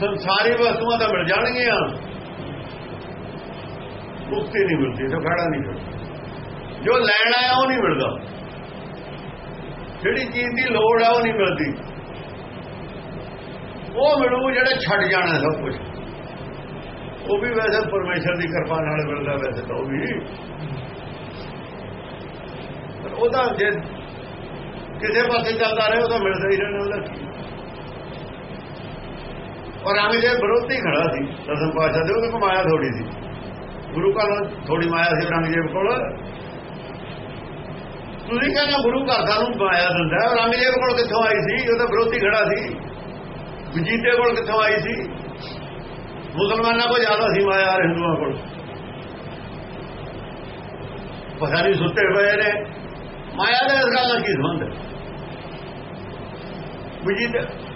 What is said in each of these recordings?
ਸੰਸਾਰੀ ਵਸਤੂਆਂ ਤਾਂ ਮਿਲ ਜਾਣਗੀਆਂ। ਮੁਕਤੀ ਨਹੀਂ ਮਿਲਦੀ ਤਾਂ ਖੜਾ ਨਹੀਂ ਕਰਦਾ ਜੋ ਲੈਣਾ ਹੈ ਉਹ ਨਹੀਂ ਮਿਲਦਾ। ਜਿਹੜੀ ਚੀਜ਼ ਦੀ ਲੋੜ ਹੈ ਉਹ ਨਹੀਂ ਮਿਲਦੀ। ਉਹ ਮਿਲੂ ਜਿਹੜੇ ਛੱਡ ਜਾਣਾ ਸਭ ਕੁਝ ਉਹ ਵੀ ਵੈਸੇ ਪਰਮੇਸ਼ਰ ਦੀ ਕਿਰਪਾ ਨਾਲ ਮਿਲਦਾ ਵੈਸੇ ਤਾਂ ਉਹ ਵੀ। ਪਰ ਉਹਦਾ ਜੇ ਕਿਸੇ ਪਾਸੇ ਚੱਲਦਾ ਰਹੇ, ਉਹ ਤਾਂ ਮਿਲਦਾ ਹੀ ਰਹਿਣਾ ਉਹਦਾ ਕੀ? ਔਰ ਆਵੇਂ ਜੇ ਵਿਰੋਧੀ ਖੜਾ ਸੀ, ਦਸਮ ਪਾਸ਼ਾ ਦੇ, ਉਹਦੇ ਮਾਇਆ ਥੋੜੀ ਸੀ। ਗੁਰੂ ਘਰ ਥੋੜੀ ਮਾਇਆ ਸੀ ਰੰਗਜੀਤ ਕੋਲ। ਤੁਸੀਂ ਕਹਿੰਦੇ ਗੁਰੂ ਘਰ ਸਾਨੂੰ ਮਾਇਆ ਦਿੰਦਾ ਰੰਗਜੀਤ ਕੋਲ ਕਿੱਥੋਂ ਆਈ ਸੀ? ਉਹ ਤਾਂ ਵਿਰੋਧੀ ਖੜਾ ਸੀ। ਵਜੀਤੇ ਕੋਲ ਕਿੱਥੋਂ ਆਈ ਸੀ? ਮੁਸਲਮਾਨਾਂ ਕੋਲ ਜ਼ਿਆਦਾ ਸੀ ਮਾਇਆ, ਹਿੰਦੂਆਂ ਕੋਲ। ਪਤਾ ਨਹੀਂ ਸੁੱਤੇ ਹੋਏ ਨੇ। ਮਾਇਆ ਦਾ ਇਸ ਗੱਲ ਨਾਲ ਕੀ ਸੰਬੰਧ ਹੈ? ਵਜੀਤੇ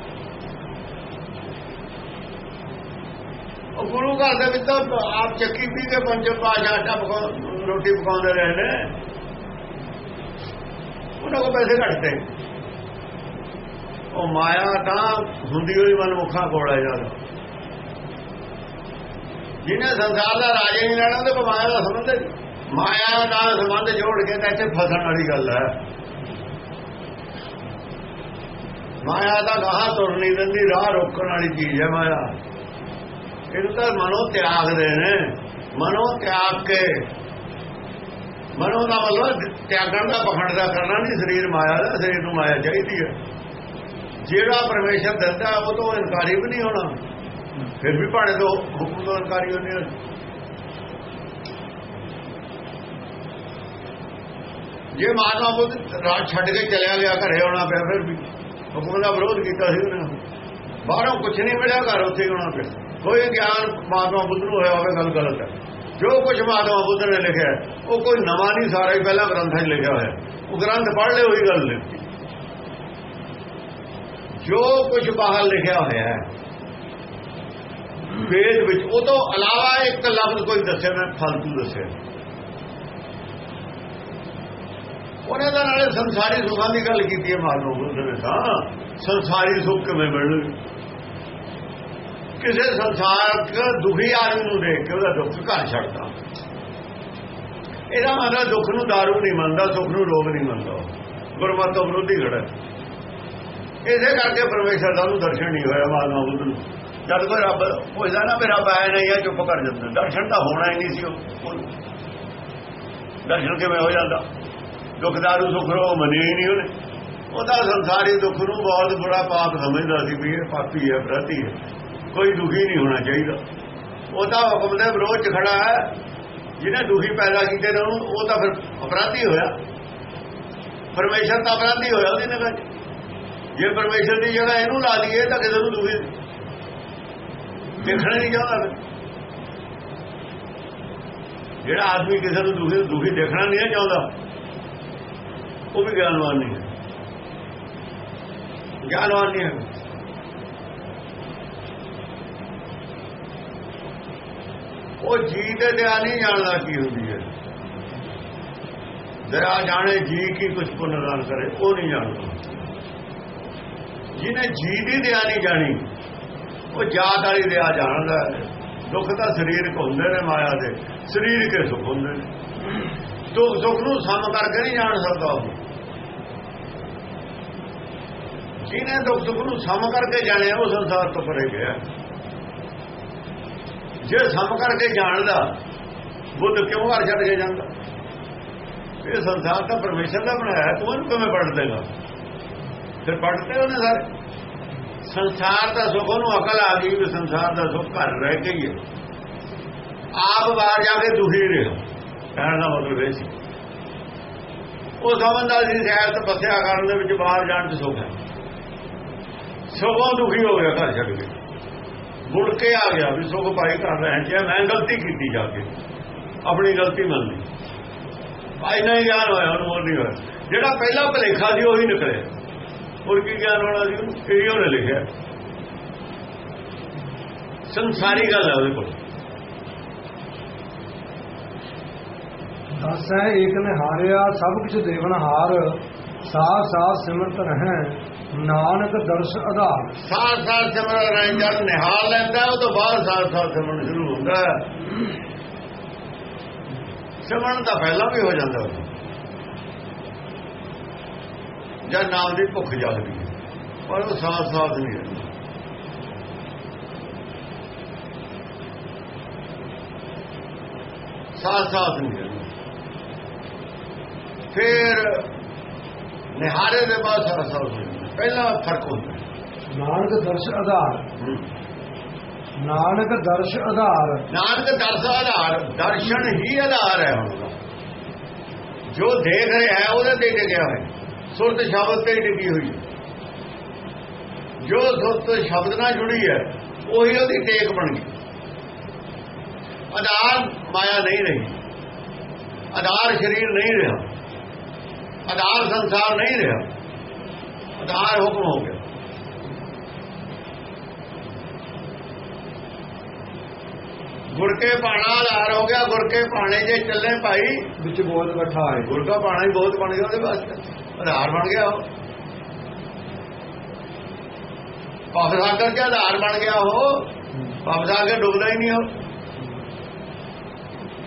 ਗੁਰੂ ਘਰ ਦੇ ਵਿੱਚ ਤਾਂ ਆਪ ਚੱਕੀ ਪੀ ਕੇ ਪੰਜ ਪਾਸ਼ਾ ਆਟਾ ਪਕਾ ਰੋਟੀ ਪਕਾਉਂਦੇ ਰਹੇ ਨੇ। ਉਹਨਾਂ ਕੋ ਪੈਸੇ ਘਟਦੇ। ਉਹ ਮਾਇਆ ਤਾਂ ਹੁੰਦੀ ਹੋਈ ਮਨਮੁਖਾਂ ਕੋਲ ਜਾਂਦਾ ਜਿਹਨੇ ਸੰਸਾਰ ਦਾ ਰਾਜੇ ਨਹੀਂ ਲੈਣਾ ਤੇ ਮਾਇਆ ਦਾ ਸੰਬੰਧ ਹੈ। ਮਾਇਆ ਦਾ ਸੰਬੰਧ ਜੋੜ ਕੇ ਤਾਂ ਇੱਥੇ ਫਸਣ ਵਾਲੀ ਗੱਲ ਹੈ। ਮਾਇਆ ਦਾ ਗਾਹ ਤੁਰ ਨਹੀਂ ਦਿੰਦੀ, ਰਾਹ ਰੋਕਣ ਵਾਲੀ ਚੀਜ਼ ਹੈ ਮਾਇਆ। ਇਹਨੂੰ ਤਾਂ ਮਨੋ ਤਿਆਗਦੇ ਨੇ ਮਨੋ ਤਿਆਗ ਕੇ ਮਨੋ ਦਾ ਮਤਲਬ ਤਿਆਗਣ ਦਾ ਪਖੰਡ ਦਾ ਕਰਨਾ ਨਹੀਂ ਸਰੀਰ ਮਾਇਆ ਦਾ ਸਰੀਰ ਨੂੰ ਮਾਇਆ ਚਾਹੀਦੀ ਹੈ ਜਿਹੜਾ ਪਰਮੇਸ਼ਰ ਦਿੰਦਾ ਉਹ ਤੋਂ ਇਨਕਾਰੀ ਵੀ ਨਹੀਂ ਹੋਣਾ ਫਿਰ ਵੀ ਭਾੜੇ ਤੋਂ ਹੁਕਮ ਤੋਂ ਇਨਕਾਰੀ ਹੁੰਦੇ ਨੇ ਜੇ ਮਾਤਾ ਬੁੱਧ ਰਾਤ ਛੱਡ ਕੇ ਚਲਿਆ ਗਿਆ ਘਰੇ ਆਉਣਾ ਪਿਆ ਫਿਰ ਵੀ ਹੁਕਮ ਦਾ ਵਿਰੋਧ ਕੀਤਾ ਸੀ ਉਹਨੇ ਬਾਹਰੋਂ ਕੁਝ ਨਹੀਂ ਮਿਲਿਆ ਘਰ ਉੱਥੇ ਆਉਣਾ ਪਿਆ ਕੋਈ ਗਿਆਨ ਮਾਤਮਾ ਬੁੱਧ ਨੂੰ ਹੋਇਆ ਹੋਵੇ, ਗੱਲ ਗਲਤ ਹੈ। ਜੋ ਕੁਝ ਮਾਤਮਾ ਬੁੱਧ ਨੇ ਲਿਖਿਆ ਉਹ ਕੋਈ ਨਵਾਂ ਨਹੀਂ, ਸਾਰਾ ਹੀ ਪਹਿਲਾਂ ਗ੍ਰੰਥਾਂ 'ਚ ਲਿਖਿਆ ਹੋਇਆ ਉਹ ਗ੍ਰੰਥ ਪੜ੍ਹ ਲਿਓ ਉਹੀ ਗੱਲ ਲਿਖੀ ਜੋ ਕੁਝ ਬਾਹਰ ਲਿਖਿਆ ਹੋਇਆ ਹੈ, ਵੇਦ ਵਿੱਚ, ਉਹ ਤੋਂ ਇਲਾਵਾ ਇੱਕ ਲਫ਼ਜ਼ ਕੋਈ ਦੱਸਿਆ ਮੈਂ ਫालतू ਦੱਸਿਆ। ਉਹਨੇ ਦਾ ਨਾਲੇ ਸੰਸਾਰੀ ਸੁਖਾਂ ਦੀ ਗੱਲ ਕੀਤੀ ਹੈ ਮਾਨੋ ਬੁੱਧ ਨੇ ਤਾਂ। ਸੰਸਾਰੀ ਸੁੱਖ ਕਿਵੇਂ ਮਿਲਣਗੇ? ਕਿਸੇ ਸੰਸਾਰਕ ਦੁਖੀ ਆਦਮੀ ਨੂੰ ਦੇਖ ਕੇ ਉਹਦਾ ਦੁੱਖ ਘਰ ਛੱਡਦਾ। ਇਹਦਾ ਮਤਲਬ ਦੁੱਖ ਨੂੰ दारू ਨਹੀਂ ਮੰਨਦਾ, ਸੁੱਖ ਨੂੰ ਰੋਗ ਨਹੀਂ ਮੰਨਦਾ। ਗੁਰਮਤਿ ਵਿਰੋਧੀ ਖੜਾ ਇਸੇ ਕਰਕੇ ਪਰਮੇਸ਼ਰ ਦਾ ਨੂੰ ਦਰਸ਼ਨ ਨਹੀਂ ਹੋਇਆ ਮਾਨਾ ਬੁੱਧ ਨੂੰ। ਜਦ ਕੋਈ ਰੱਬ ਹੋਇਦਾ ਨਾ ਮੇਰਾ ਆਇਆ ਨਹੀਂ ਆ, ਚੁੱਪ ਕਰ ਜਾਂਦਾ। ਦਰਸ਼ਨ ਤਾਂ ਹੋਣਾ ਹੀ ਨਹੀਂ ਸੀ ਉਹ ਦਰਸ਼ਨ ਕਿਵੇਂ ਹੋ ਜਾਂਦਾ? ਦੁਖਦਾਰੂ ਸੁਖ ਰੋ ਮਨੇ ਹੀ ਨਹੀਂ ਉਹਨੇ। ਉਹਦਾ ਸੰਸਾਰੀ ਦੁੱਖ ਨੂੰ ਬਹੁਤ ਬੁਰਾ ਪਾਪ ਸਮਝਦਾ ਸੀ ਵੀ ਇਹ ਪਾਪੀ ਹੈ ਪ੍ਰਤੀ ਹੈ। ਕੋਈ ਦੁਖੀ ਨਹੀਂ ਹੋਣਾ ਚਾਹੀਦਾ। ਉਹ ਤਾਂ ਹੁਕਮ ਦੇ ਵਿਰੋਧ ਚ ਖੜਾ ਹੈ। ਜਿਹਨੇ ਦੁਖੀ ਪੈਦਾ ਕੀਤੇ ਨੇ ਉਹਨੂੰ, ਉਹ ਤਾਂ ਫਿਰ ਅਪਰਾਧੀ ਹੋਇਆ। ਪਰਮੇਸ਼ਰ ਤਾਂ ਅਪਰਾਧੀ ਹੋਇਆ ਉਹਦੀ ਨਿਗਾਹ 'ਚ ਜੇ ਪਰਮੇਸ਼ਰ ਦੀ ਜਗ੍ਹਾ ਇਹਨੂੰ ਲਾ ਲਈਏ ਤਾਂ ਕਿਸੇ ਨੂੰ ਦੁਖੀ ਦੇਖਣਾ ਨਹੀਂ ਚਾਹੁੰਦਾ ਜਿਹੜਾ ਆਦਮੀ ਕਿਸੇ ਨੂੰ ਦੁਖੀ ਦੁਖੀ ਦੇਖਣਾ ਨਹੀਂ ਚਾਹੁੰਦਾ, ਉਹ ਵੀ ਗਿਆਨਵਾਨ ਨਹੀਂ ਹੈ। ਗਿਆਨਵਾਨ ਨਹੀਂ ਹੈ। ਉਹ ਜੀ ਤੇ ਦਇਆ ਨਹੀਂ ਜਾਣਦਾ ਕੀ ਹੁੰਦੀ ਹੈ। ਦਇਆ ਜਾਣੇ ਜੀ ਕੀ ਕੁਝ ਪੁਨਰਦਾਨ ਕਰੇ, ਉਹ ਨਹੀਂ ਜਾਣਦਾ। ਜਿਹਨੇ ਜੀ ਦੀ ਦਇਆ ਨਹੀਂ ਜਾਣੀ, ਉਹ ਜਾਤ ਵਾਲੀ ਦਇਆ ਜਾਣਦਾ ਦੁੱਖ ਤਾਂ ਸਰੀਰਕ ਹੁੰਦੇ ਨੇ ਮਾਇਆ ਦੇ, ਸਰੀਰ ਕੇ ਸੁਖ ਹੁੰਦੇ ਨੇ। ਦੁੱਖ ਸੁੱਖ ਨੂੰ ਸਮ ਕਰਕੇ ਨਹੀਂ ਜਾਣ ਸਕਦਾ ਉਹ। ਜਿਹਨੇ ਦੁੱਖ ਸੁੱਖ ਨੂੰ ਸਮ ਕਰਕੇ ਜਾਣਿਆ, ਉਹ ਸੰਸਾਰ ਤੋਂ ਪਰੇ ਗਿਆ। ਜੇ ਸਮ ਕਰਕੇ ਜਾਣਦਾ, ਬੁੱਧ ਕਿਉਂ ਘਰ ਛੱਡ ਕੇ ਜਾਂਦਾ? ਇਹ ਸੰਸਾਰ ਤਾਂ ਪਰਮੇਸ਼ਰ ਦਾ ਬਣਾਇਆ, ਤੂੰ ਉਹਨੂੰ ਕਿਵੇਂ ਪੜ੍ਹ ਦੇਗਾ ਫਿਰ ਪੜ੍ਹਦੇ ਉਹਨੇ ਸਾਰੇ। ਸੰਸਾਰ ਦਾ ਸੁੱਖ, ਉਹਨੂੰ ਅਕਲ ਆ ਗਈ ਵੀ ਸੰਸਾਰ ਦਾ ਸੁੱਖ ਘਰ ਰਹਿ ਕੇ ਹੀ ਹੈ। ਆਪ ਬਾਹਰ ਜਾ ਕੇ ਦੁਖੀ ਰਿਹਾ। ਕਹਿਣ ਦਾ ਮਤਲਬ ਇਹ ਸੀ। ਉਹ ਸਮਝਦਾ ਸੀ ਸ਼ਹਿਰ ਤੋਂ ਬਸਿਆ ਕਰਨ ਦੇ ਵਿੱਚ ਬਾਹਰ ਜਾਣ ਚ ਸੁੱਖ ਹੈ। ਸਗੋਂ ਦੁਖੀ ਹੋ ਗਿਆ ਘਰ ਛੱਡ ਕੇ। ਮੁੜ ਕੇ ਆ ਗਿਆ ਵੀ ਸੁਖ ਭਾਈ ਘਰ ਰਹੇ ਹਾਂ ਮੈਂ ਗਲਤੀ ਕੀਤੀ ਜਾ ਕੇ। ਆਪਣੀ ਗਲਤੀ ਮੰਨ ਲਈ। ਭਾਈ ਨਹੀਂ ਗਿਆਨ ਹੋਇਆ, ਉਹਨੂੰ ਹੋਰ ਨਹੀਂ ਹੋਇਆ। ਜਿਹੜਾ ਪਹਿਲਾ ਭਲੇਖਾ ਸੀ, ਉਹੀ ਨਿਕਲਿਆ। ਹੋਰ ਕੀ ਗਿਆਨ ਹੋਣਾ ਸੀ ਉਹਨੂੰ? ਉਹਨੇ ਲਿਖਿਆ। ਸੰਸਾਰੀ ਗੱਲ ਹੈ ਉਹਦੇ ਕੋਲ। ਦਸੈ ਏਕ ਨੇ ਹਾਰਿਆ, ਸਭ ਕੁਝ ਦੇਵਨ ਹਾਰ। ਸਾਥ ਸਾਥ ਸਿਮਰਤ ਰਹਿ, ਨਾਨਕ ਦਰਸ ਆਧਾਰ। ਸਾਥ ਸਾਥ ਸਿਮਰਨ ਰਾਈ ਜਦ ਨਿਹਾਲ ਲੈਂਦਾ, ਉਹ ਤੋਂ ਬਾਅਦ ਸਾਥ ਸਾਥ ਸਿਮਰਨ ਸ਼ੁਰੂ ਹੁੰਦਾ ਸਿਮਰਨ ਦਾ ਪਹਿਲਾਂ ਵੀ ਹੋ ਜਾਂਦਾ ਉਹ ਜਦ ਨਾਮ ਦੀ ਭੁੱਖ ਜਾਗਦੀ ਹੈ, ਪਰ ਉਹ ਸਾਥ ਸਾਥ ਨਹੀਂ ਰਹਿੰਦਾ। ਸਾਥ ਸਾਥ ਨਹੀਂ ਰਹਿੰਦਾ। ਫਿਰ ਨਿਹਾਰੇ ਦੇ ਬਾਅਦ ਹੋ ਜਾਂਦਾ ਪਹਿਲਾਂ ਫ਼ਰਕ ਹੁੰਦਾ। ਨਾਨਕ ਦਰਸ ਆਧਾਰ। ਨਾਨਕ ਦਰਸ ਆਧਾਰ। ਨਾਨਕ ਦਰਸ ਆਧਾਰ ਦਰਸ਼ਨ ਹੀ ਆਧਾਰ ਹੈ। ਜੋ ਦੇਖ ਰਿਹਾ ਹੈ ਉਹਦੇ ਤੇ ਟਿਕਿਆ ਹੋਇਆ। ਸੁਰਤ ਸ਼ਬਦ ਤੇ ਟਿਕੀ ਹੋਈ ਜੋ ਸੁਰਤ ਸ਼ਬਦ ਨਾਲ ਜੁੜੀ ਹੈ ਉਹੀ ਉਹਦੀ ਟੇਕ ਬਣ ਗਈ। ਆਧਾਰ ਮਾਇਆ ਨਹੀਂ ਰਹੀ। ਆਧਾਰ ਸਰੀਰ ਨਹੀਂ ਰਿਹਾ। ਆਧਾਰ ਸੰਸਾਰ ਨਹੀਂ ਰਿਹਾ। ਆਧਾਰ ਹੁਕਮ ਹੋ ਗਿਆ। ਗੁਰ ਕੇ ਪਾਣਾ ਆਧਾਰ ਹੋ ਗਿਆ ਗੁਰ ਕੇ ਪਾਣੇ ਜੇ ਚੱਲੇ ਭਾਈ। ਵਿੱਚ ਬੋਧ ਇਕੱਠਾ ਹੈ। ਗੁਰ ਦਾ ਪਾਣਾ ਹੀ ਬਹੁਤ ਬਣ ਗਿਆ ਉਹਦੇ ਵਾਸਤੇ ਆਧਾਰ ਬਣ ਗਿਆ ਉਹ। ਭਵ ਸਾਗਰ ਦਾ ਆਧਾਰ ਬਣ ਗਿਆ ਉਹ। ਭਵ ਸਾਗਰ ਡੁੱਬਦਾ ਹੀ ਨਹੀਂ ਉਹ।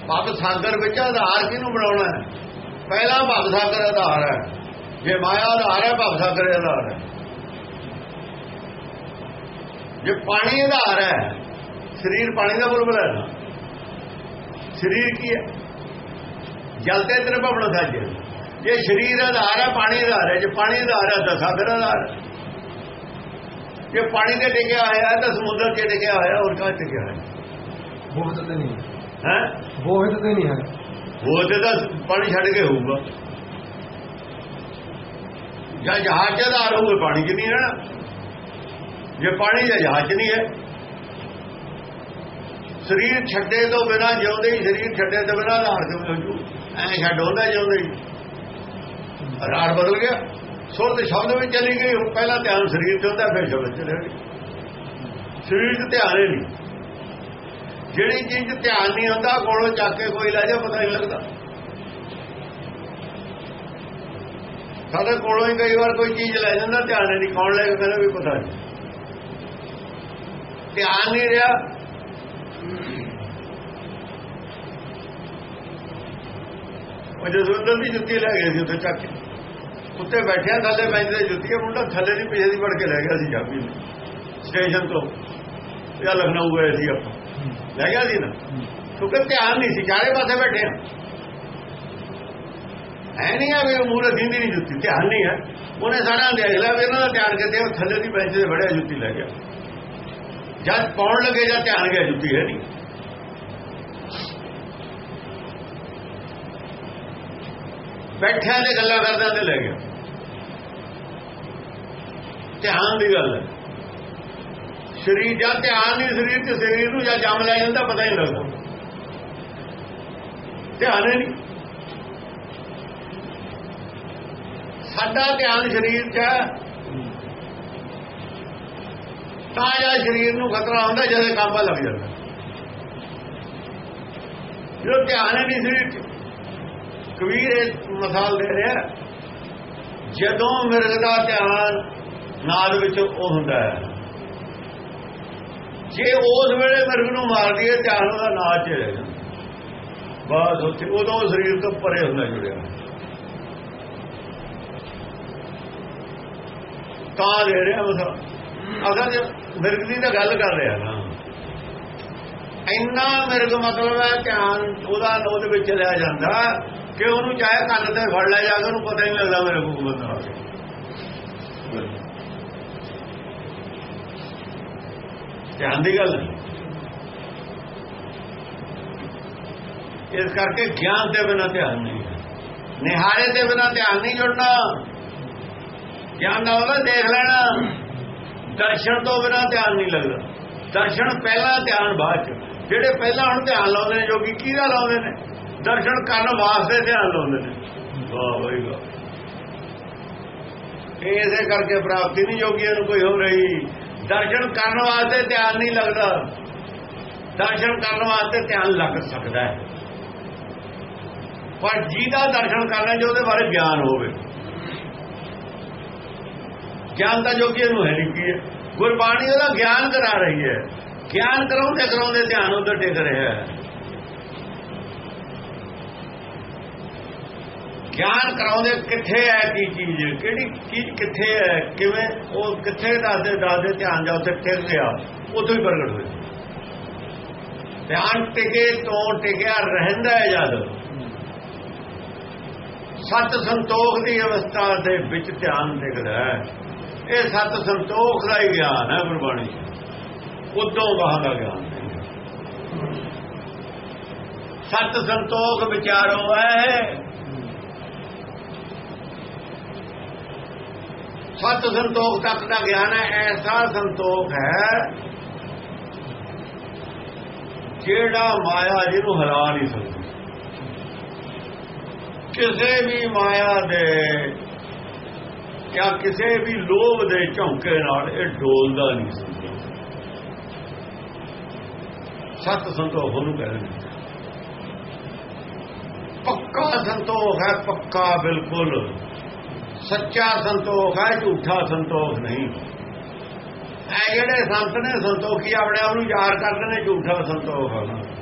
ਭਵ ਸਾਗਰ ਵਿੱਚ ਆਧਾਰ ਕਿਹਨੂੰ ਬਣਾਉਣਾ ਹੈ? ਪਹਿਲਾ ਭਵ ਸਾਗਰ ਆਧਾਰ ਹੈ। ਜੇ ਮਾਇਆ ਆਧਾਰ ਹੈ ਭਵ ਸਾਗਰ ਆਧਾਰ ਹੈ। ਜੇ ਪਾਣੀ ਆਧਾਰ ਹੈ ਸਰੀਰ ਪਾਣੀ ਦਾ ਬੁਲਬੁਲਾ ਹੈ ਸਰੀਰ ਕੀ ਹੈ? ਜਲ ਤੇ ਤੇਰੇ ਭਵਨ ਸਾਜੇ ਜੇ ਸਰੀਰ ਆਧਾਰ ਹੈ ਪਾਣੀ ਆਧਾਰ ਹੈ ਜੇ ਪਾਣੀ ਆਧਾਰ ਹੈ ਤਾਂ ਸਾਗਰ ਆਧਾਰ ਹੈ। ਜੇ ਪਾਣੀ ਤੇ ਟਿਕਿਆ ਹੋਇਆ ਹੈ ਤਾਂ ਸਮੁੰਦਰ 'ਚ ਟਿਕਿਆ ਹੋਇਆ ਹੋਰ ਕਾਹ ਟਿਕਿਆ ਹੋਇਆ? ਬੋਧ ਤੇ ਨਹੀਂ। ਹੈ? ਬੋਧ ਤੇ ਨਹੀਂ ਹੈ। ਉਹ ਤੇ ਤਾਂ ਪਾਣੀ ਛੱਡ ਕੇ ਹੋਊਗਾ। ਜਾਂ ਜਹਾਜ਼ 'ਚ ਆਧਾਰ ਹੋਊਗਾ, ਪਾਣੀ 'ਚ ਨਹੀਂ ਰਹਿਣਾ ਜੇ ਪਾਣੀ ਦਾ ਜਹਾਜ਼ ਨਹੀਂ ਹੈ, ਸਰੀਰ ਛੱਡੇ ਤੋਂ ਬਿਨਾ ਜਿਉਂਦੇ ਹੀ, ਸਰੀਰ ਛੱਡੇ ਤੋਂ ਬਿਨਾ ਆਧਾਰ ਕਿਵੇਂ ਹੋ ਜੂ ਐ ਛੱਡ ਹੁੰਦਾ ਜਿਉਂਦੇ ਹੀ। ਆਧਾਰ ਬਦਲ ਗਿਆ। ਸੁਰਤ ਸ਼ਬਦ ਵਿੱਚ ਚਲੀ ਗਈ ਪਹਿਲਾਂ ਧਿਆਨ ਸਰੀਰ ਤੇ ਹੁੰਦਾ, ਫਿਰ ਸ਼ਬਦ ਚ ਰਹਿ ਗਿਆ। ਸਰੀਰ ਤੇ ਧਿਆਨ ਹੀ ਨਹੀਂ। ਜਿਹੜੀ ਚੀਜ਼ 'ਚ ਧਿਆਨ ਨਹੀਂ ਆਉਂਦਾ ਕੋਲੋਂ ਚੱਕ ਕੇ ਕੋਈ ਲੈ ਜਾ ਪਤਾ ਨਹੀਂ ਲੱਗਦਾ। ਸਾਡੇ ਕੋਲੋਂ ਹੀ ਕਈ ਵਾਰ ਕੋਈ ਚੀਜ਼ ਲੈ ਜਾਂਦਾ, ਧਿਆਨ ਨਹੀਂ, ਕੌਣ ਲੈ ਕੇ ਕਹਿੰਦਾ ਵੀ ਪਤਾ ਨਹੀਂ। ਧਿਆਨ ਨਹੀਂ ਰਿਹਾ। ਉਹ ਜਸਵੰਦਰ ਦੀ ਜੁੱਤੀ ਲੈ ਗਏ ਸੀ, ਉੱਥੇ ਚੱਕ ਕੇ। ਉੱਤੇ ਬੈਠਿਆ ਥੱਲੇ ਬੈਂਚ ਤੇ ਜੁੱਤੀ ਹੈ ਮੁੰਡਾ ਥੱਲੇ ਦੀ ਪਿਛੇ ਦੀ ਵੜ ਕੇ ਲੈ ਗਿਆ ਸੀ ਚਾਬੀ ਨੂੰ। ਸਟੇਸ਼ਨ ਤੋਂ। ਇਹ ਲਖਨਊ ਗਏ ਸੀ ਆਪਾਂ। ਲੈ ਗਿਆ ਸੀ ਨਾ। ਕਿਉਂਕਿ ਧਿਆਨ ਨਹੀਂ ਸੀ, ਚਾਰੇ ਪਾਸੇ ਬੈਠੇ ਆ। ਹੈ ਨਹੀਂ ਆ ਵੀ ਉਹ ਮੂਰੇ ਦਿੰਦੀ ਨਹੀਂ ਜੁੱਤੀ, ਧਿਆਨ ਨਹੀਂ ਹੈ ਉਹਨੇ ਸਾਡਾ ਦੇਖ ਲਿਆ ਵੀ ਇਹਨਾਂ ਦਾ ਧਿਆਨ ਕਿਤੇ ਉਹ ਥੱਲੇ ਦੀ ਬੈਂਚ ਤੇ ਬੜਿਆ ਜੁੱਤੀ ਲੈ ਗਿਆ। ਜਦ ਪਾਉਣ ਲੱਗੇ ਜਾਂ ਧਿਆਨ ਗਿਆ, ਜੁੱਤੀ ਹੈ ਨਹੀਂ। ਬੈਠਿਆਂ ਤੇ ਗੱਲਾਂ ਕਰਦਾ ਤੇ ਲੈ ਗਿਆ। ਧਿਆਨ ਦੀ ਗੱਲ ਹੈ। ਸਰੀਰ ਜਾਂ ਧਿਆਨ ਨਹੀਂ, ਸਰੀਰ ਤੇ ਸਰੀਰ ਨੂੰ ਜਾਂ ਜਮ ਲੈ ਜਾਂਦਾ, ਪਤਾ ਹੀ ਨਹੀਂ ਲੱਗਦਾ। ਧਿਆਨ ਨਹੀਂ। ਸਾਡਾ ਧਿਆਨ ਸਰੀਰ 'ਚ ਹੈ। ਤਾਂ ਜਾਂ ਸਰੀਰ ਨੂੰ ਖਤਰਾ ਹੁੰਦਾ, ਜਦੋਂ ਕਾਂਬਾ ਲੱਗ ਜਾਂਦਾ। ਜੋ ਧਿਆਨ ਨਹੀਂ ਸਰੀਰ 'ਚ, ਕਬੀਰ ਇਹ ਮਿਸਾਲ ਦੇ ਰਿਹਾ ਜਦੋਂ ਮਿਰਗ ਦਾ ਧਿਆਨ ਨਾਲ ਵਿੱਚ ਉਹ ਹੁੰਦਾ ਹੈ। ਜੇ ਉਸ ਵੇਲੇ ਮਿਰਗ ਨੂੰ ਮਾਰ ਦਈਏ ਧਿਆਨ ਉਹਦਾ ਨਾਚ 'ਚ ਰਹਿ ਬਸ ਉੱਥੇ ਉਦੋਂ ਸਰੀਰ ਤੋਂ ਪਰੇ ਹੁੰਦਾ ਜੁੜਿਆ। ਤਾਂ ਦੇ ਰਿਹਾ ਮਿਸਾਲ ਅਗਰ ਜੇ ਮਿਰਗ ਦੀ ਤਾਂ ਗੱਲ ਕਰ ਰਿਹਾ ਨਾ। ਇੰਨਾ ਮਿਰਗ ਮਤਲਬ ਹੈ, ਧਿਆਨ ਉਹਦਾ ਉਹਦੇ ਵਿੱਚ ਲਿਆ ਜਾਂਦਾ ਕਿ ਉਹਨੂੰ ਚਾਹੇ ਕੰਨ ਤੇ ਫੜ ਲਿਆ ਜਾ ਕੇ ਉਹਨੂੰ ਪਤਾ ਹੀ ਨਹੀਂ ਲੱਗਦਾ ਮੇਰੇ ਕੋਲ ਬੰਦਾ ਆ ਗਿਆ। ਧਿਆਨ ਦੀ ਗੱਲ ਇਸ ਕਰਕੇ ਗਿਆਨ ਦੇ ਬਿਨਾਂ ਧਿਆਨ ਨਹੀਂ। ਨਿਹਾਰੇ ਦੇ ਬਿਨਾਂ ਧਿਆਨ ਨਹੀਂ ਜੁੜਨਾ। ਗਿਆਨ ਦਾ ਉਹਦਾ ਦੇਖ ਲੈਣਾ। ਦਰਸ਼ਨ ਤੋਂ ਬਿਨਾਂ ਧਿਆਨ ਨਹੀਂ ਲੱਗਦਾ। ਦਰਸ਼ਨ ਪਹਿਲਾਂ ਧਿਆਨ ਬਾਅਦ ਚ। ਜਿਹੜੇ ਪਹਿਲਾਂ ਹੁਣ ਧਿਆਨ ਲਾਉਂਦੇ ਨੇ, ਜੋਗੀ ਕਿਹਦਾ ਲਾਉਂਦੇ ਨੇ? ਦਰਸ਼ਨ ਕਰਨ ਵਾਸਤੇ ਧਿਆਨ ਲਾਉਂਦੇ ਨੇ। ਵਾਹ ਬਈ ਵਾਹ। ਇਸੇ ਕਰਕੇ ਪ੍ਰਾਪਤੀ ਨਹੀਂ ਜੋਗੀਆਂ ਨੂੰ ਕੋਈ ਹੋ ਰਹੀ। ਦਰਸ਼ਨ ਕਰਨ ਵਾਸਤੇ ਧਿਆਨ ਨਹੀਂ ਲੱਗਦਾ। ਦਰਸ਼ਨ ਕਰਨ ਵਾਸਤੇ ਧਿਆਨ ਲੱਗ ਸਕਦਾ ਹੈ। ਪਰ ਜਿਹਦਾ ਦਰਸ਼ਨ ਕਰਨਾ ਜੋ ਉਹਦੇ ਬਾਰੇ ਗਿਆਨ ਹੋਵੇ। ਗਿਆਨ ਤਾਂ ਜੋ ਕਿ ਇਹਨੂੰ ਹੈ ਨਹੀਂ ਕੀ ਹੈ। ਗੁਰਬਾਣੀ ਉਹਦਾ ਗਿਆਨ ਕਰਾ ਰਹੀ ਹੈ। ਗਿਆਨ ਕਰਾਉਂਦੇ ਕਰਾਉਂਦੇ ਧਿਆਨ ਉਧਰ ਟਿਕ ਰਿਹਾ ਹੈ। ਗਿਆਨ ਕਰਾਉਂਦੇ ਕਿੱਥੇ ਹੈ ਕੀ ਚੀਜ਼, ਕਿਹੜੀ ਚੀਜ਼ ਕਿੱਥੇ ਹੈ, ਕਿਵੇਂ, ਉਹ ਕਿੱਥੇ ਦੱਸਦੇ ਦੱਸਦੇ ਧਿਆਨ ਜਾ ਉੱਥੇ ਟਿਕ ਗਿਆ ਉਦੋਂ ਹੀ ਪ੍ਰਗਟ ਹੋਇਆ। ਧਿਆਨ ਟਿਕੇ ਤੋਂ ਟਿਕਿਆ ਰਹਿੰਦਾ ਹੈ ਜਦ। ਸਤ ਸੰਤੋਖ ਦੀ ਅਵਸਥਾ ਦੇ ਵਿੱਚ ਧਿਆਨ ਟਿਕਦਾ ਹੈ। ਇਹ ਸਤ ਸੰਤੋਖ ਦਾ ਹੀ ਗਿਆਨ ਹੈ ਗੁਰਬਾਣੀ ਉਦੋਂ ਬਾਹਰ ਦਾ ਗਿਆਨ ਸਤ ਸੰਤੋਖ ਵਿਚਾਰੋ ਹੈ ਸਤ ਸੰਤੋਖ ਤੱਕ ਦਾ ਗਿਆਨ ਹੈ, ਐਸਾ ਸੰਤੋਖ ਹੈ ਜਿਹੜਾ ਮਾਇਆ ਜਿਹਨੂੰ ਹਰਾ ਨਹੀਂ ਸਕਦੀ। ਕਿਸੇ ਵੀ ਮਾਇਆ ਦੇ ਜਾਂ ਕਿਸੇ ਵੀ ਲੋਭ ਦੇ ਝੌਂਕੇ ਨਾਲ ਇਹ ਡੋਲਦਾ ਨਹੀਂ ਸਕਦਾ। ਸਤ ਸੰਤੋਖ ਉਹਨੂੰ ਕਹਿੰਦੇ ਨੇ। ਪੱਕਾ ਸੰਤੋਖ ਹੈ, ਪੱਕਾ ਬਿਲਕੁਲ। ਸੱਚਾ ਸੰਤੋਖ ਹੈ, ਝੂਠਾ ਸੰਤੋਖ ਨਹੀਂ। ਇਹ ਜਿਹੜੇ ਸੰਤ ਨੇ ਸੰਤੋਖੀ ਆਪਣੇ ਆਪ ਨੂੰ ਯਾਰ ਕਰਦੇ ਨੇ, ਝੂਠਾ ਸੰਤੋਖ ਹੈ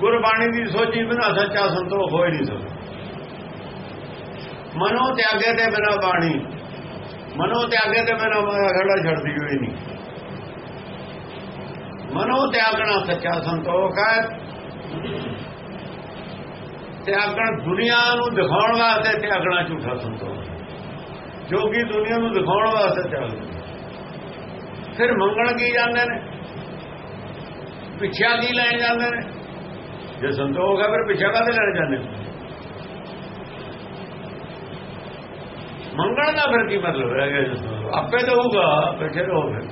ਗੁਰਬਾਣੀ ਦੀ ਸੋਚੀ ਬਿਨਾ ਸੱਚਾ ਸੰਤੋਖ ਹੋਈ ਹੀ ਨਹੀਂ ਸਕਦਾ ਮਨੋ ਤਿਆਗੇ ਤੇ ਬਿਨਾ ਬਾਣੀ। ਮਨੋ ਤਿਆਗੇ ਤੇ ਬਿਨਾ ਮਾਇਆ ਖੜਾ ਛੱਡਦੀ ਹੋਈ ਨਹੀਂ। ਮਨੋ ਤਿਆਗਣਾ ਸੱਚਾ ਸੰਤੋਖ ਹੈ। ਤਿਆਗਣ ਦੁਨੀਆ ਨੂੰ ਦਿਖਾਉਣ ਵਾਸਤੇ ਤਿਆਗਣਾ ਝੂਠਾ ਸੰਤੋਖ ਹੈ। ਜੋਗੀ ਦੁਨੀਆ ਨੂੰ ਦਿਖਾਉਣ ਵਾਸਤੇ ਤਿਆਗਦੇ ਫਿਰ ਮੰਗਣ ਕੀ ਜਾਂਦੇ ਨੇ? ਪਿੱਛਾ ਕੀ ਲੈਣ ਜਾਂਦੇ ਨੇ? ਜੇ ਸੰਤੋਖ ਹੈ, ਫਿਰ ਪਿੱਛਾ ਕਾਹਦੇ ਲੈਣ ਜਾਂਦੇ ਨੇ? ਮੰਗਣ ਦਾ ਫਿਰ ਕੀ ਮਤਲਬ ਹੈ ਕਿ ਆਪੇ ਦਊਗਾ ਪਿੱਛੇ ਰਹੋਗੇ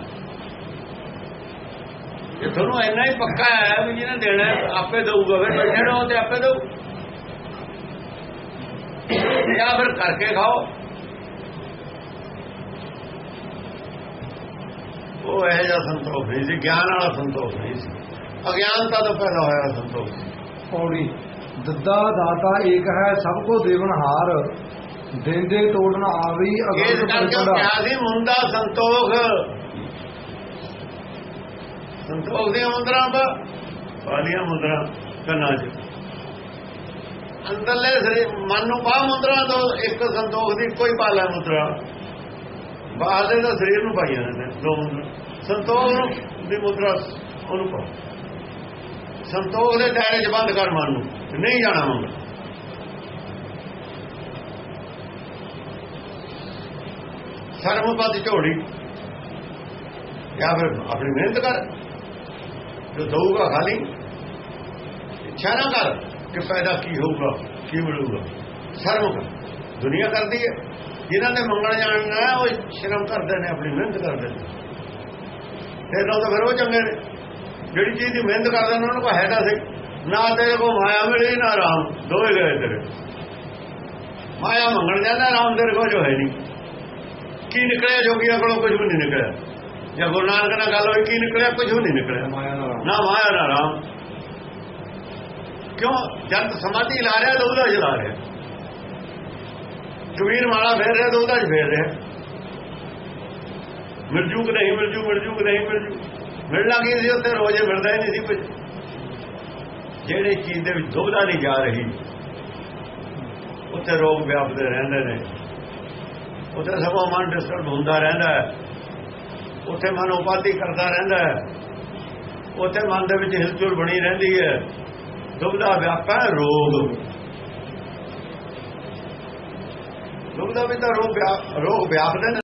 ਇਹ ਤੁਹਾਨੂੰ ਇੰਨਾ ਹੀ ਪੱਕਾ ਹੈ ਵੀ ਜਿਹਨੇ ਦੇਣਾ ਆਪੇ ਦਊਗਾ, ਫਿਰ ਪਿੱਛੇ ਰਹੋ ਤੇ ਆਪੇ ਦਊ। ਜਾਂ ਫਿਰ ਕਰਕੇ ਖਾਓ। ਉਹ ਇਹ ਜਿਹਾ ਸੰਤੋਖ ਨਹੀਂ ਸੀ ਗਿਆਨ ਵਾਲਾ ਸੰਤੋਖ ਨਹੀਂ ਸੀ। ਅਗਿਆਨਤਾ ਤੋਂ ਪੈਦਾ ਹੋਇਆ ਸੰਤੋਖ ਪੌੜੀ। ਦੱਦਾ ਦਾਤਾ ਏਕ ਹੈ ਸਭ ਕੋ ਦੇਵਨਹਾਰ ਦੇਂਦੇ ਤੋੜਨ ਆਵੀ ਇਸ ਅਗਰ ਕਿਹਾ ਸੀ ਮੁੰਡਾ ਸੰਤੋਖ। ਸੰਤੋਖ ਦੀਆਂ ਮੁੰਦਰਾਂ ਪਾ ਪਾਲੀਆਂ ਮੁੰਦਰਾਂ ਕੰਨਾਂ 'ਚ। ਅੰਦਰਲੇ ਸਰੀਰ, ਮਨ ਨੂੰ ਪਾ ਮੁੰਦਰਾ ਤੋਂ ਇੱਕ ਸੰਤੋਖ ਦੀ ਕੋਈ ਪਾਲਾ ਮੁੰਦਰਾ। ਬਾਹਰਲੇ ਦਾ ਸਰੀਰ ਨੂੰ ਪਾਈਆਂ ਨੇ, ਦੋ ਮੁੰਦਰਾਂ। ਸੰਤੋਖ ਨੂੰ ਦੀ ਮੁੰਦਰਾ ਉਹਨੂੰ ਪਾ ਸੰਤੋਖ ਦੇ ਦਾਇਰੇ 'ਚ ਬੰਦ ਕਰ ਮਨ ਨੂੰ, ਨਹੀਂ ਜਾਣਾ ਮੰਗ ਸਰਮਪਦ ਝੋੜੀ ਜਾਂ ਫਿਰ ਆਪਣੀ ਮਿਹਨਤ ਕਰ। ਜੋ ਦਊਗਾ ਖਾਲੀ। ਇੱਛਾ ਨਾ ਕਰ। ਕਿ ਫਾਇਦਾ ਕੀ ਹੋਊਗਾ ਕੀ ਮਿਲੂਗਾ ਸਰਮ ਕਰ ਦੁਨੀਆ ਕਰਦੀ ਹੈ। ਜਿਨ੍ਹਾਂ ਨੇ ਮੰਗਣ ਜਾਣਨਾ ਹੈ, ਉਹ ਸ਼ਰਮ ਕਰਦੇ ਨੇ ਆਪਣੀ ਮਿਹਨਤ ਕਰਦੇ ਨੇ। ਫਿਰ ਉਹ ਤਾਂ ਫਿਰ ਉਹ ਚੰਗੇ ਨੇ। ਜਿਹੜੀ ਚੀਜ਼ ਦੀ ਮਿਹਨਤ ਕਰਦੇ ਨੇ ਉਹਨਾਂ ਨੂੰ ਹੈ ਨਾ ਸੀ। ਨਾ ਤੇਰੇ ਕੋ ਮਾਇਆ ਮਿਲੀ ਨਾ ਰਾਮ ਦੋਵੇਂ ਗਏ ਤੇਰੇ। ਮਾਇਆ ਮੰਗਣ ਜਾਂਦਾ ਰਾਮ ਤੇਰੇ ਕੋ ਜੋ ਹੈ ਨਹੀਂ। ਕੀ ਨਿਕਲਿਆ ਜੋਗੀਆਂ ਕੋਲੋਂ ਕੁਝ ਵੀ ਨਹੀਂ ਨਿਕਲਿਆ। ਜਾਂ ਗੁਰੂ ਨਾਨਕ ਨਾਲ ਗੱਲ ਹੋਈ ਕੀ ਨਿਕਲਿਆ ਕੁਝ ਵੀ ਨਹੀਂ ਨਿਕਲਿਆ। ਨਾ ਮਾਇਆ ਨਾ ਰਾਮ ਕਿਉਂ? ਜਦ ਸਮਾਧੀ ਲਾ ਰਿਹਾ ਤਾਂ ਉਹਦਾ ਜਲਾ ਰਿਹਾ। ਜਮੀਨ ਵਾਲਾ ਫੇਰ ਰਿਹਾ ਤਾਂ ਉਹਦਾ ਚ ਫੇਰ ਰਿਹਾ। ਮਿਰਜੂ ਨਹੀਂ ਮਿਰਜੂ ਮਿਰਜੂ ਨਹੀਂ ਮਿਰਜੂ ਮਿਲਣਾ ਕੀ ਸੀ ਉੱਥੇ? ਰੋਜ਼ ਮਿਲਦਾ ਹੀ ਨਹੀਂ ਸੀ ਕੁਝ ਜਿਹੜੇ ਚੀਜ਼ ਦੇ ਵਿੱਚ ਦੁਬਦਾ ਨਹੀਂ ਜਾ ਰਹੀ, ਉੱਥੇ ਰੋਗ ਵਿਆਪਦੇ ਰਹਿੰਦੇ ਨੇ। ਉੱਥੇ ਸਭਾ ਮਨ ਡਿਸਟਰਬ ਹੁੰਦਾ ਰਹਿੰਦਾ ਹੈ। ਉੱਥੇ ਮਨ ਉਪਾਧੀ ਕਰਦਾ ਰਹਿੰਦਾ ਹੈ। ਉੱਥੇ ਮਨ ਦੇ ਵਿੱਚ ਹਿਲਚੁਲ ਬਣੀ ਰਹਿੰਦੀ ਹੈ। ਦੁੱਖ ਦਾ ਵਿਆਪਾ ਹੈ ਰੋਗ ਦਾ ਵੀ ਤਾਂ ਰੋਗ ਰੋਗ ਵਿਆਪਦੇ ਨੇ